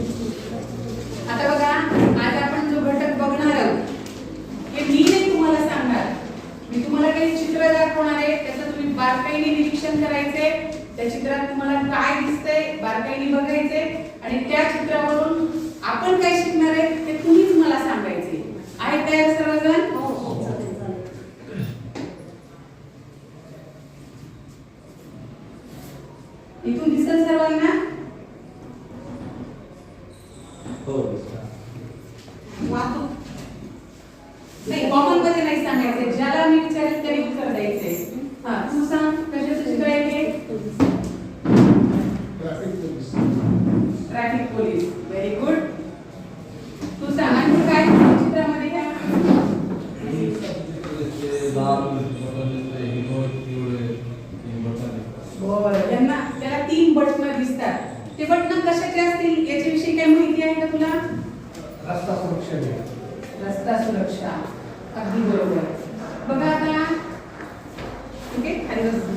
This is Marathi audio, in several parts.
आता बघा आज आपण जो घटक बघणार आहोत हे मी नाही तुम्हाला सांगणार. मी तुम्हाला काही चित्र दाखवणार आहे त्याचं तुम्ही बारकाईने निरीक्षण करायचे त्या चित्रात तुम्हाला काय दिसतंय बारकाईने बघायचे आणि त्या चित्रावरून आपण काय शिकणार आहे ते तुम्हीच मला सांगायचे आहे तयार सर्वजण इथून दिसेल सर्वांना वाहतूक नाही कॉमनमध्ये नाही सांगायचे ज्याला मी विचारेल तरी उत्तर द्यायचे हा तू सांग कशाचं चित्र आहे हे ट्रॅफिक पोलीस व्हेरी गुड तू सांग आणि काय दिसतं चित्रामध्ये ह्या बरं यांना त्याला तीन बटन दिसतात ते बटन कशाचे असतील याच्याविषयी काही माहिती आहे का तुला रस्ता सुरक्षा आहे. रस्ता सुरक्षा अगदी बरोबर बघा आता ओके खाली बस.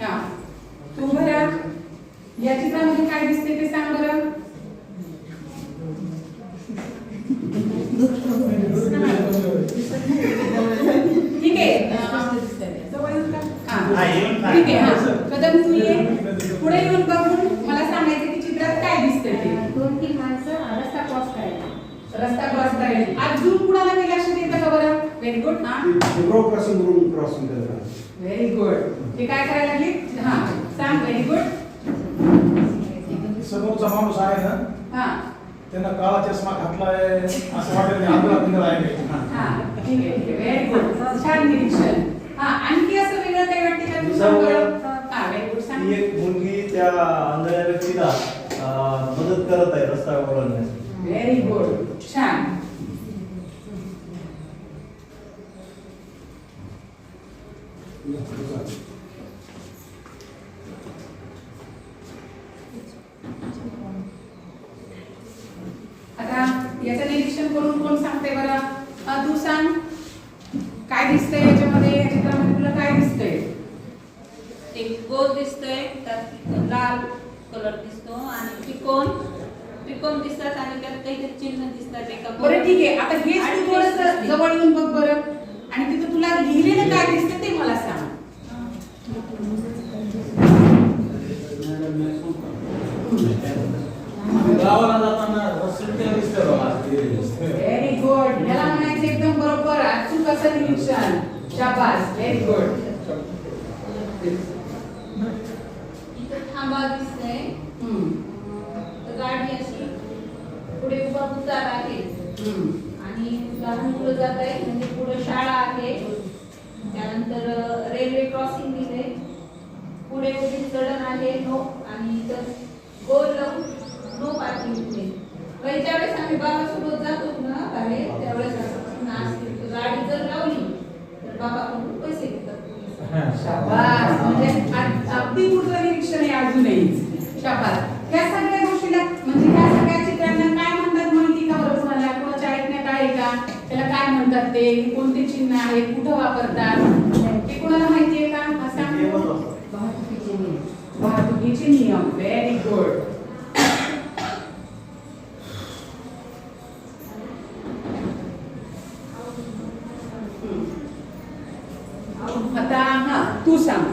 हा तू बरं या चित्रामध्ये काय दिसते ते सांग बरं ठीक आहे अं, जवळ येऊन का? हा. हा, येऊन का? ठीक आहे हा कदम तू ये पुढे येऊन बघून मला सांगायचं की चित्रात काय दिसतंय ते दोन तीन माणसं रस्ता क्रॉस करायला रस्ता क्रॉस करायला अजून कुणाला काही लक्षात येतं का बरं व्हेरी गुड हा झिब्रो क्रॉसिंग वरून क्रॉसिंग करतात. व्हेरी गुड ते काय करायला लागले? हा सांग व्हेरी गुड समोरचा माणूस आहे ना? हा. त्यानं काळा चष्मा घातलाय असं वाटेल आंधळा पिंगळा आहे हा ठीक आहे ठीक आहे. व्हेरी गुड छान निरीक्षण. हा आणखी असं वेगळं काही वाटते का तू सांग बरं हा व्हेरी गुड सांग. ती एक मुलगी त्या आंधळ्या व्यक्तीला मदत करत आहे रस्ता ओलांडण्यासाठी. व्हेरी गुड छान. आता याचं निरीक्षण करून कोण सांगते बरं? तू सांग. काय दिसतंय याच्यामध्ये? या चित्रामध्ये तुला काय दिसतंय? एक गोल दिसतोय त्यात लाल कलर दिसतो आणि त्रिकोण. त्रिकोण दिसतात आणि त्यात काहीतरी चिन्ह दिसतात एका बरं ठीक आहे. आता तू थोडंसं. जवळ येऊन बघ बरं. आणि तिथं तुला लिहिलेलं काय दिसतं ते मला सांग. गावाला जाताना रस्त्याला दिसतं बघा, ते दिसतं. व्हेरी गुड याला म्हणायचं एकदम बरोबर. अचूक असं निरीक्षण शाबास. व्हेरी गुड इथं थांबा दिसतंय. तर गाडी अशी पुढे उभा उतार आहे. आणि लहान मुलं जात आहे म्हणजे पुढे शाळा आहे. त्यानंतर रेल्वे क्रॉसिंग दिले. पुढे उभी चढण आहे. नो आणि इथं गोल लावून नो पार्किंग दिले पहिले ज्यावेळेस आम्ही बाबासोबत जातो ना बाहेर त्यावेळेस असं ना असते तर गाडी जर लावली तर बाबाकडून पैसे घेतात. शाबास. म्हणजे अगदी पुढचं निरीक्षण आहे अजूनही. शाबास. ह्या सगळ्या गोष्टीला म्हणजे ह्या सगळ्या चित्रांना काय म्हणतात माहिती का बरं तुम्हाला? कोणाच्या ऐकण्यात आहे का? त्याला काय म्हणतात ते? कोणते चिन्ह आहे? कुठं वापरतात? ते कोणाला माहिती आहे का? सांग. वाहतुकीचे नियम व्हेरी गुड आता हा तू सांग.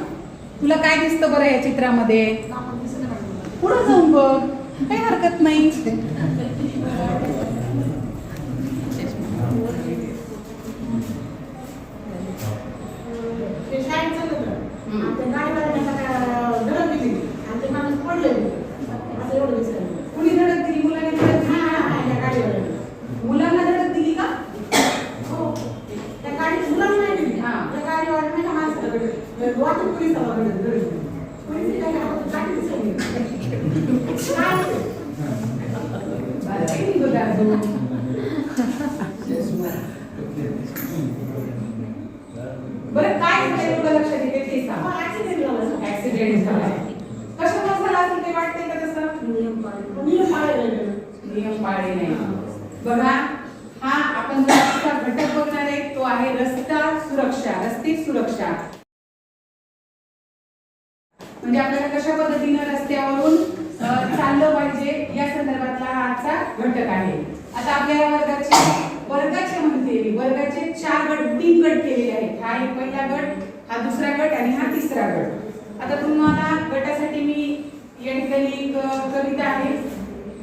तुला काय दिसतं बरं या चित्रामध्ये? पुढे जाऊन बघ. काही हरकत नाही ते शाळेत चाललं होतं. आणि त्या गाडीवाल्याने एका धडक दिली आणि ते माणूस पडलं असं एवढं दिसलं कुणी धडक दिली मुलाने धडक हा दिली हा हा त्या गाडीवाल्याने मुलांना धडक दिली का हो त्या गाडी मुलांना नाही दिली हा. त्या गाडीवाल्याने त्या माणसाला धडक वाहतूक पोलिसाला धडक दिली. पोलीस त्याच्या हातात गाडी दिसली काय होतं? बरं, काही नाही बघा अजून. बरं काय झालं एवढं लक्षात येते ते सांग हा, accident झाला. ऍक्सिडेंट झाला कशामुळे झाला असेल ते वाटतंय का तसं बघा हा आपण जो आजचा घटक बघणार आहे तो आहे रस्ता सुरक्षा रस्ते म्हणजे आपल्याला कशा पद्धतीनं रस्त्यावरून चाललं पाहिजे या संदर्भातला हा आजचा घटक आहे. आता आपल्या वर्गाचे वर्गाचे म्हणते वर्गाचे चार गट तीन गट केलेले आहेत. हा एक पहिला गट हा दुसरा गट आणि हा तिसरा गट. आता तुम्हाला गटासाठी मी या ठिकाणी एक कविता आहे.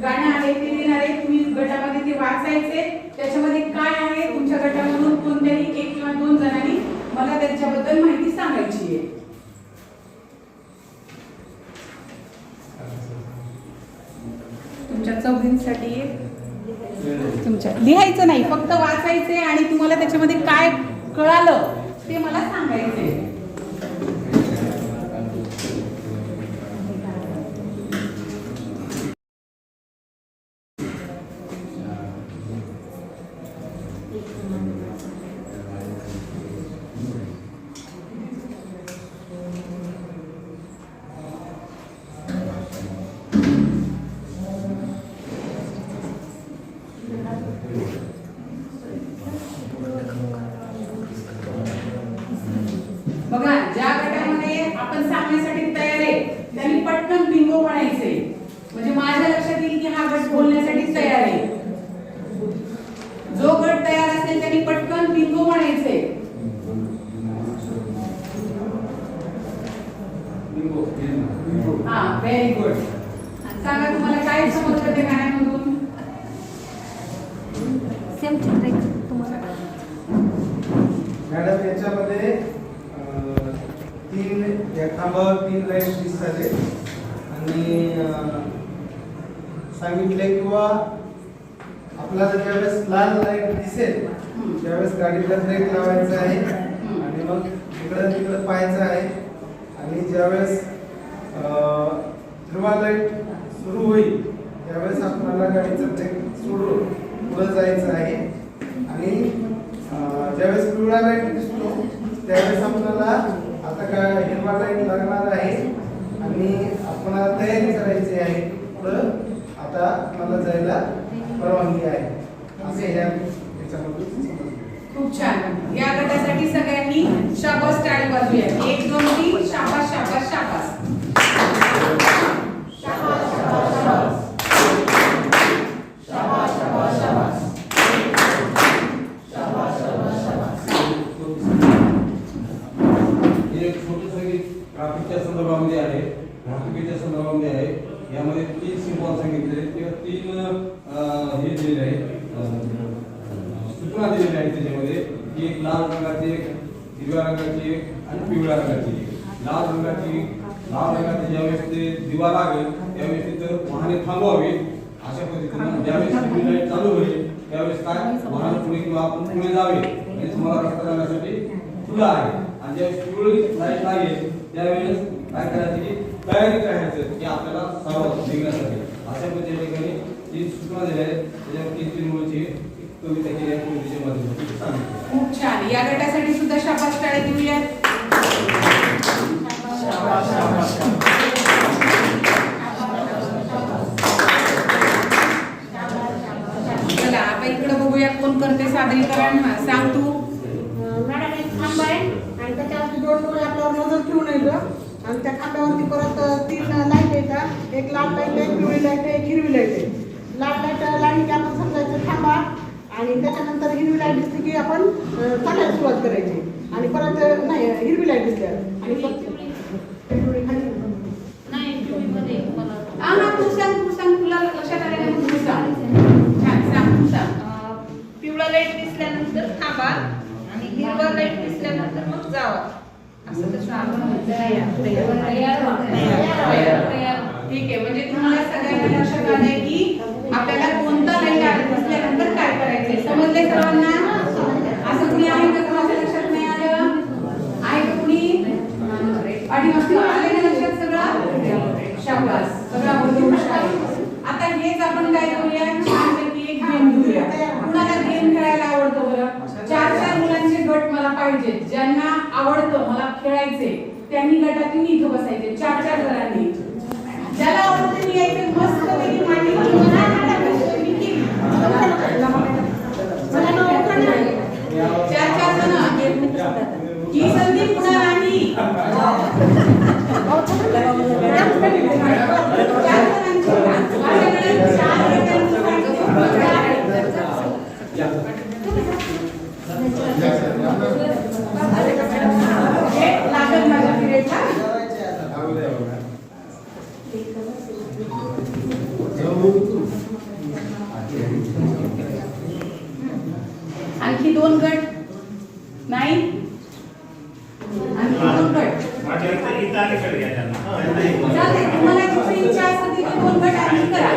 गाणं आहे ते देणार आहे. तुम्ही गटामध्ये ते वाचायचे. त्याच्यामध्ये काय आहे तुमच्या गटामधून कोणत्याही एक किंवा दोन जणांनी मला त्याच्याबद्दल माहिती सांगायची आहे. तुमच्या चौघींसाठी तुमच्या लिहायचं नाही फक्त वाचायचंय आणि तुम्हाला त्याच्यामध्ये काय कळालं ते मला सांगायचंय. बघा ज्या गटामध्ये आपण सांगण्यासाठी तयार आहे त्यांनी पटकन बिंगो म्हणायचे. म्हणजे माझ्या लक्षात येईल की हा गट बोलण्यासाठी तयार आहे जो गट तयार असेल त्यांनी पटकन बिंगो म्हणायचे हा व्हेरी गुड सांगा तुम्हाला काय समजलं त्या गाण्यामधून सेम चित्र आहे तुम्हाला मॅडम याच्यामध्ये अं, तीन या खांबावर तीन लाइट दिसतात आहे. आणि अं, सांगितले किंवा आपल्याला ज्यावेळेस लाल लाइट दिसेल. त्यावेळेस गाडीला ब्रेक लावायचा आहे आणि मग इकडं तिकडं पाहायचं आहे. आणि ज्यावेळेस हिरवा लाइट सुरू होईल त्यावेळेस आपल्याला गाडीचा ब्रेक सोडून पुढे जायचं आहे. आणि ज्यावेळेस पिवळा लाइट दिसतो त्यावेळेस आपल्याला आता काय हिरवा लाइट लागणार आहे. आणि आपल्याला तयारी करायची आहे. पुढं आता मला जायला परवानगी आहे. असे ह्या याच्यामधून समजलं. खूप छान. या गटासाठी सगळ्यांनी शाबास टाळी वाजूया एक दोन तीन शाबास शाबास शाबास हे एक छोटंसं गीत ट्रॅफिकच्या संदर्भामध्ये आहे वाहतुकीच्या संदर्भामध्ये आहे यामध्ये तीन सिम्बॉल सांगितले किंवा तीन अं, हे दिलेले आहेत अं, सूचना दिलेल्या आहेत त्याच्यामध्ये की एक लाल रंगाची एक हिरव्या रंगाची एक आणि पिवळ्या रंगाची एक लाल रंगाची लाल रंगाची ज्यावेळेस ते दिवा लागेल त्यावेळेस तिथं वाहने थांबवावे अशा पद्धतीनं ज्यावेळेस ती लाइट चालू होईल. त्यावेळेस काय? वाहन पुढे किंवा आपण पुढे जावे आणि तुम्हाला रस्ता जाण्यासाठी खुला आहे. आणि ज्यावेळेस पिवळी लाइट लागेल त्यावेळेस काय करायचं की तयारी करायचं की आपल्याला सावध निघण्यासाठी. अशा पद्धतीने ठिकाणी जी सूचना दिल्या आहेत त्याच्यावर तीन मुळची कविता केली आहे कवितेच्या माध्यमातून खूप छान. या गटासाठी सुद्धा शाबास टाळी देऊया चला करते सादरीकरण सांग तू. मॅडम एक खांब आहे. आणि त्याच्यावरती दोन डोळे आपल्यावर नजर ठेवून येतं आणि त्या खांबावरती परत तीन लाइट येतात एक लाल लाइट आहे पिवळी लाइट आहे एक हिरवी लाइट आहे. लाल लाइट लागली की आपण समजायचं. थांबा. आणि त्याच्यानंतर हिरवी लाइट दिसली की आपण अं, चालायला सुरुवात करायची. आणि परत नाही हिरवी लाइट दिसल्या. आणि परत पिवळी खाली नाही टीव्हीमध्ये मला हा हा तू सांग तू सांग तुला लक्षात आलं का मग तू सांग छान सांग तू सांग अं, पिवळा लाइट दिसल्यानंतर थांबा आणि हिरवा लाइट दिसल्यानंतर मग जावा. असं कसं आपण ठीक आहे म्हणजे तुम्हाला सगळ्यांना लक्षात आलंय की आपल्याला कोणता लाइट दिसल्यानंतर काय करायचंय? समजले सर्वांना असं कुणी आहे का कोणाच्या लक्षात नाही आलं आहे का कुणी पाठीमागचं आले ना लक्षात सगळं शाबास सगळा बरोबर हुशार आहे. आता हेच आपण काय करूया छानपैकी एक गेम घेऊया कुणाला गेम खेळायला आवडतो बरं चार चार मुलांचे गट मला पाहिजे ज्यांना आवडतं मला खेळायचे त्यांनी गटातून इथं बसायचे चार चार जणांनी ज्याला आवडते मी यायचे मस्त पैकी मांडी घालून ना, ना, ना, ना, मी केली. आणखी दोन गट नाही आणखी दोन गट चालतंय, तुम्हाला जिथे इच्छा असेल तिथे दोन गट आणखी करा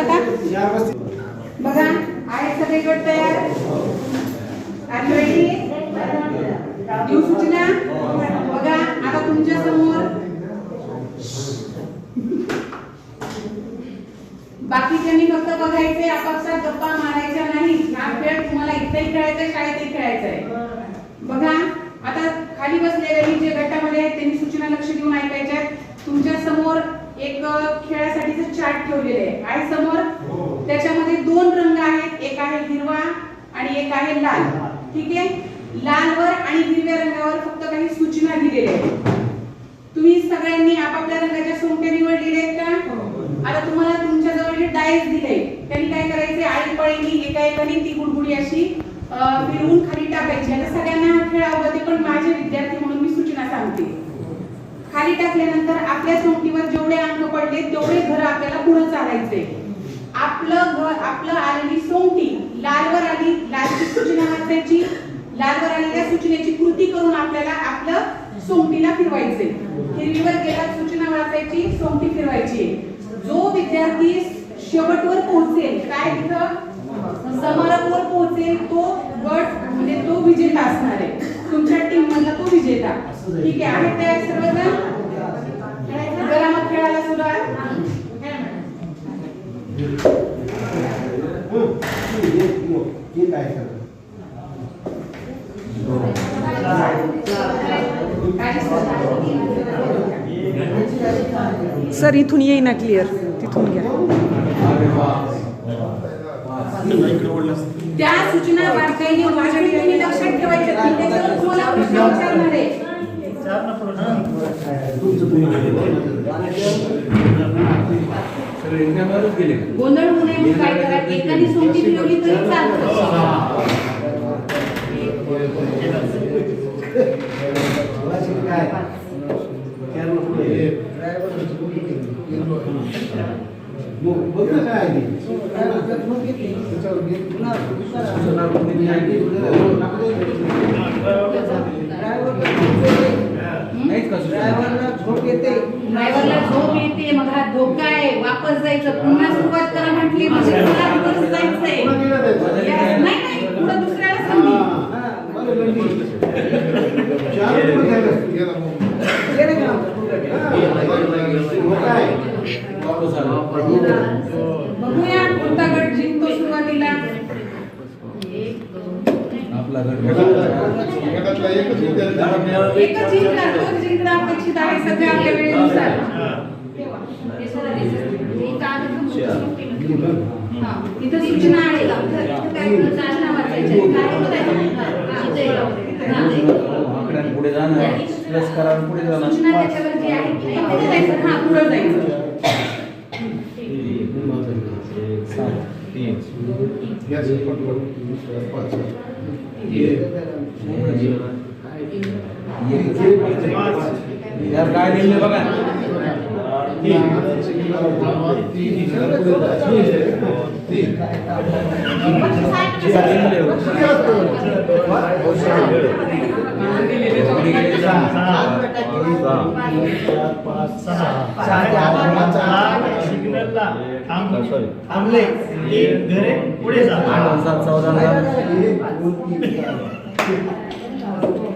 बसतं का? बघा आहेत सगळे गट तयार? देऊ सूचना? बघा आता तुमच्यासमोर. बाकीच्यांनी फक्त बघायचे आपापसात गप्पा मारायच्या नाही. हा खेळ तुम्हाला इथेही खेळायचा शाळेतही खेळायचा आहे. बघा आता खाली बसलेले जे गटामध्ये आहेत त्यांनी सूचना लक्ष देऊन ऐकायच्या तुमच्यासमोर एक अ, चार्ट ठेवलेले आहे आहे समोर? त्याच्यामध्ये दोन रंग आहेत. एक आहे हिरवा आणि एक आहे लाल. ठीक आहे? लालवर आणि हिरव्या रंगावर फक्त काही सूचना दिलेल्या आहेत. तुम्ही सगळ्यांनी आपापल्या रंगाच्या सोंगट्या निवडलेल्या आहेत का? आता तुम्हाला तुमच्या जवळ जे डायस दिले. त्यांनी काय करायचे? आळीपाळीनी एका एकाने ती गुडगुडी अशी फिरवून खाली टाकायची. आता सगळ्यांना हा खेळ आवडते पण माझे विद्यार्थी म्हणून मी सूचना सांगते. खाली टाकल्यानंतर आपल्या सोंगटीवर जेवढे अंक पडले तेवढे घर आपल्याला पुढे चालायचे. आपलं घर आपलं आलेली सोंगटी लालवर आली लालची सूचना वाचायची. लालवर आलेल्या सूचनेची कृती करून आपल्याला आपलं सोंगटीला फिरवायचे. हिरवीवर गेला सूचना वाचायची सोंगटी फिरवायची. जो विद्यार्थी शेवटवर पोहोचेल काय तिथं समारंभवर पोहोचेल तो गट म्हणजे तो विजेता असणार आहे. तुमच्या टीम मधला तो विजेता. ठीक आहे आहे तयार सर्वजण मग खेळायला सुरुवात. सर इथून येईना क्लिअर तिथून घ्या. त्या सूचना बारकाईने तुम्ही लक्षात ठेवायच्या गोंधळ होऊ नये काय करा एकाने सोंगटी फिरवली तरी चालतं. ड्रायव्हरला झोप येते. मग हा धोका आहे वापस जायचं. पुन्हा सुरुवात करा म्हटली म्हणजे जायचंय. Yes, नाही नाही पुढे दुसऱ्याला बघूया कोणता गट जिंकतो सुरुवातीला. आपला गटातला. एकच विद्यार्थी एकच जिंकला अपेक्षित आहे सध्या आपल्या वेळेनुसार. हा, इथं सूचना आहे. पुढे जाणार प्लस करा पुढे जाणार. सूचना त्याच्यावरती आहे इथं पुढे जायचं हा पुढे जायचं यार काय लिहिले बघा. थांबले पुढे जा चौदा काय लिहिले बघा ते जा पुढे.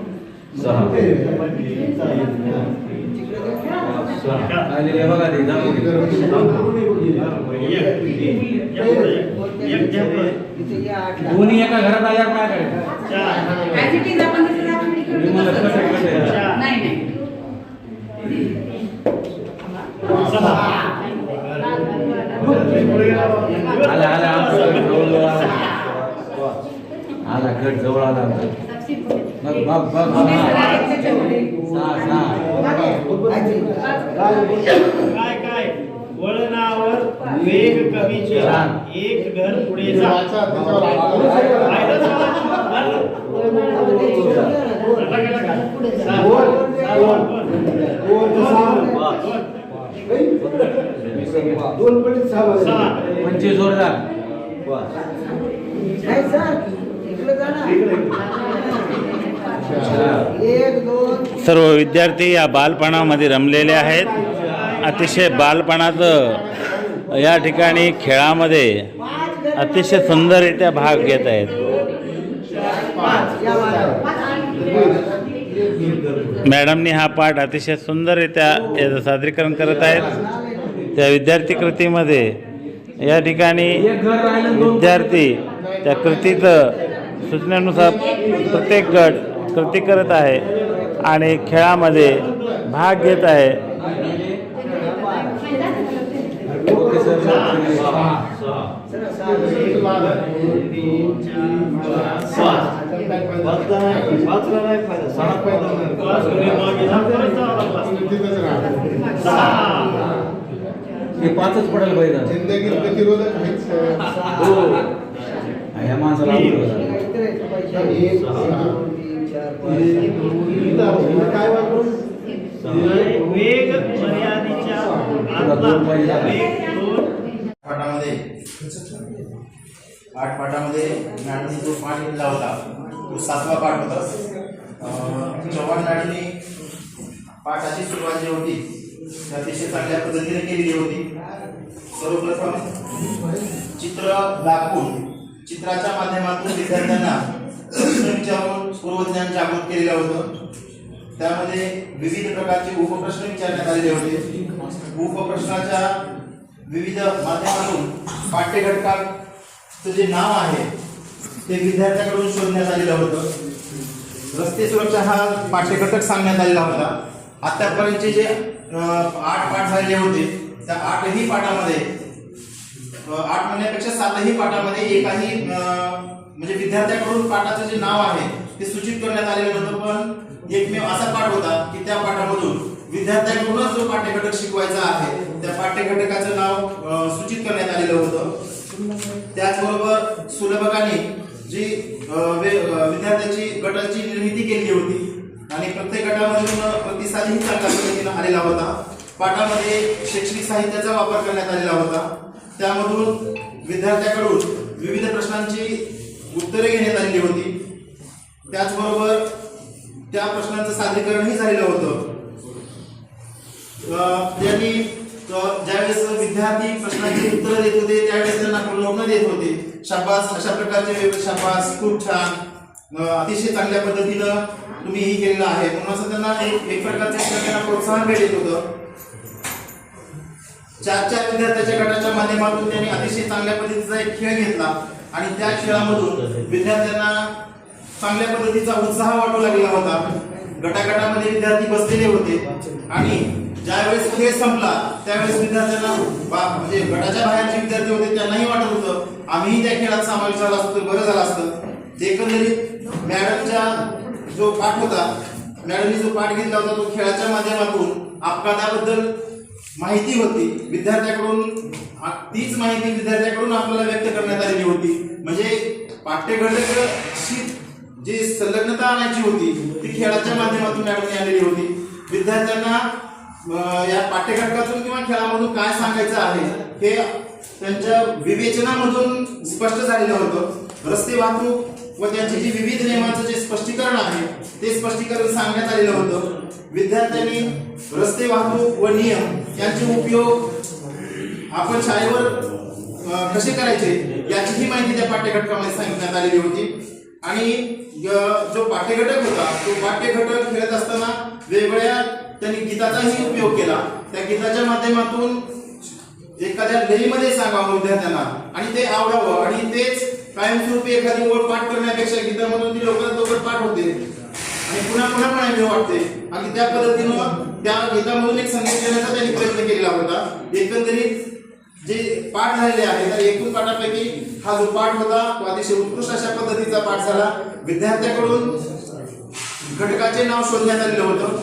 दोन्ही एका घरात आल्यावर काय करायचं कसं आला आला जवळ आला. आला जवळ आला काय काय वळणावर वेग कमी एक घर पुढे जा. दोन पडीत सहा. पंचवीस वर जा नाही सर. इकडे जा ना. सर्व विद्यार्थी या बालपणामध्ये रमलेले आहेत. अतिशय बालपणाचं या ठिकाणी खेळामध्ये अतिशय सुंदररित्या भाग घेत आहेत. मॅडमनी हा पाठ अतिशय सुंदररित्या याचं सादरीकरण करत आहेत. त्या विद्यार्थी कृतीमध्ये या ठिकाणी विद्यार्थी त्या कृतीचं सूचनेनुसार प्रत्येक गट कृती करत आहे आणि खेळामध्ये भाग घेत आहे. हे पाचच पडायला पाहिजे. हो. माणसाला वेग मर्यादेच्या पाठामध्ये. आठ पाठामध्ये मॅडमने जो पाठ लिहिला होता तो सातवा पाठ होता. चव्हाण मॅडमने पाठाची सुरुवात जी होती ती अतिशय चांगल्या पद्धतीने केलेली होती. सर्वप्रथम चित्र दाखवून चित्राच्या माध्यमातून विद्यार्थ्यांना विचारून पूर्वज्ञान जागृत केलेलं होतं. त्यामध्ये विविध प्रकारचे उपप्रश्न विचारण्यात आलेले होते. उपप्रश्नाच्या विविध माध्यमातून पाठ्यघटकाचं जे नाव आहे ते विद्यार्थ्यांकडून शोधण्यात आलेलं होतं. रस्ते सुरक्षा हा पाठ्यघटक सांगण्यात आलेला होता. आतापर्यंतचे जे आठ पाठ झालेले होते त्या आठही पाठामध्ये आठ म्हणण्यापेक्षा सातही पाठामध्ये एकाही म्हणजे विद्यार्थ्याकडून पाठाचं जे नाव आहे ते सूचित करण्यात आलेलं नव्हतं पण एकमेव असा पाठ होता की त्या पाठामधून विद्यार्थ्यांकडूनच जो पाठ्यघटक शिकवायचा आहे त्या पाठ्यघटकाचं नाव सूचित करण्यात आलेलं होतं. त्याचबरोबर सुलभकाने जी वे- विद्यार्थ्याची गटाची निर्मिती केली होती आणि प्रत्येक गटामधून प्रतिसादही चांगल्या पद्धतीनं आलेला होता. पाठामध्ये शैक्षणिक साहित्याचा वापर करण्यात आलेला होता. त्यामधून विद्यार्थ्याकडून विविध प्रश्नांची उत्तरे घेण्यात आलेली होती. त्याचबरोबर त्या प्रश्नांचं सादरीकरणही झालेलं होतं. त्यांनी ज्यावेळेस विद्यार्थी प्रश्नांची उत्तरं देत होते त्यावेळेस त्यांना प्रलोभन देत होते. शाबास अशा प्रकारचे शाबास खूप छान. अतिशय चांगल्या पद्धतीनं तुम्ही ही केलेलं आहे. म्हणून असं त्यांना एक एक प्रकारचे प्रोत्साहन भेटत होतं. चार चार विद्यार्थ्याच्या गटाच्या माध्यमातून त्यांनी अतिशय चांगल्या पद्धतीचा एक खेळ घेतला. आणि त्या खेळामधून विद्यार्थ्यांना चांगल्या पद्धतीचा उत्साह वाटू लागला होता. गटागटामध्ये विद्यार्थी बसलेले होते. आणि ज्यावेळेस खेळ संपला त्यावेळेस विद्यार्थ्यांना बा- म्हणजे गटाच्या बाहेरचे विद्यार्थी होते त्यांनाही वाटत होतं आम्हीही त्या खेळात सामावेश झाला असतो बरं झालं असतं. एकंदरीत मॅडमच्या जो पाठ होता मॅडमनी जो पाठ घेतला होता तो खेळाच्या माध्यमातून अपघाताबद्दल माहिती होती. विद्यार्थ्याकडून तीच माहिती विद्यार्थ्याकडून आपल्याला व्यक्त करण्यात आलेली होती. म्हणजे पाठ्यघटकशी जी संलग्नता आणायची होती ती खेळाच्या माध्यमातून मॅडमने आलेली होती. विद्यार्थ्यांना या पाठ्यघटकातून किंवा खेळामधून काय सांगायचं आहे हे त्यांच्या विवेचनामधून स्पष्ट झालेलं होतं. रस्ते वाहतूक व त्यांचे जे विविध नियमांचं जे स्पष्टीकरण आहे ते स्पष्टीकरण सांगण्यात आलेलं होतं. विद्यार्थ्यांनी रस्ते वाहतूक व नियम यांचे उपयोग आपण शाळेवर कसे करायचे याचीही माहिती त्या पाठ्यघटकामध्ये सांगण्यात आलेली होती. आणि जो पाठ्यघटक होता तो पाठ्यघटक खेळत असताना वेगवेगळ्या त्यांनी गीताचाही उपयोग केला. त्या गीताच्या माध्यमातून एखाद्या लईमध्ये सांगावं विद्यार्थ्यांना आणि ते आवडावं आणि तेच कायमस्वरूपी एखादी ओळ पाठ करण्यापेक्षा गीतामधून ती लवकरात लवकर पाठ होते. आणि पुन्हा पुन्हा म्हणायला वाटते. आणि त्या पद्धतीनं त्या गीतामधून एक संदेश देण्याचा त्यांनी प्रयत्न केलेला होता. एकंदरीत जे पाठ झालेले आहे त्या एकूण पाठापैकी हा जो पाठ होता तो अतिशय उत्कृष्ट अशा पद्धतीचा पाठ झाला. विद्यार्थ्याकडून घटकाचे नाव शोधण्यात आलेलं होतं.